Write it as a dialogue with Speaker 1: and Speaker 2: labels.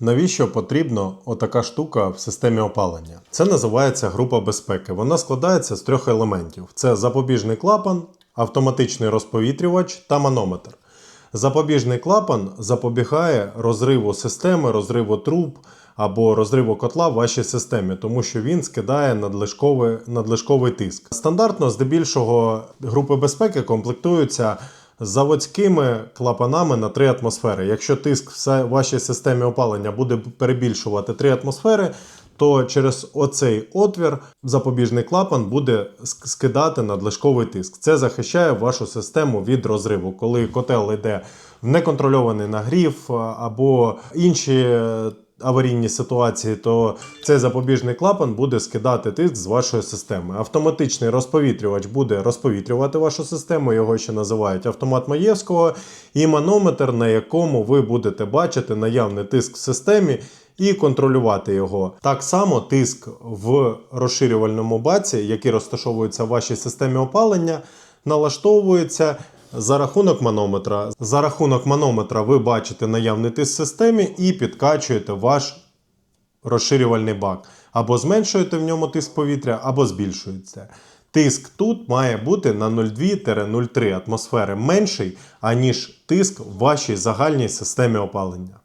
Speaker 1: Навіщо потрібна отака штука в системі опалення? Це називається група безпеки. Вона складається з трьох елементів: це запобіжний клапан, автоматичний розповітрювач та манометр. Запобіжний клапан запобігає розриву системи, розриву труб або розриву котла в вашій системі, тому що він скидає надлишковий, надлишковий тиск. Стандартно, здебільшого, групи безпеки комплектуються заводськими клапанами на 3 атмосфери. Якщо тиск в вашій системі опалення буде перебільшувати 3 атмосфери, то через оцей отвір запобіжний клапан буде скидати надлишковий тиск. Це захищає вашу систему від розриву, коли котел йде в неконтрольований нагрів або інші е, аварійні ситуації, то цей запобіжний клапан буде скидати тиск з вашої системи. Автоматичний розповітрювач буде розповітрювати вашу систему, його ще називають автомат Маєвського, і манометр, на якому ви будете бачити наявний тиск в системі і контролювати його. Так само тиск в розширювальному баці, який розташовується в вашій системі опалення, налаштовується. За рахунок манометра. За рахунок манометра ви бачите наявний тиск в системі і підкачуєте ваш розширювальний бак. Або зменшуєте в ньому тиск повітря, або збільшується. Тиск тут має бути на 0,2-0,3 атмосфери менший, аніж тиск в вашій загальній системі опалення.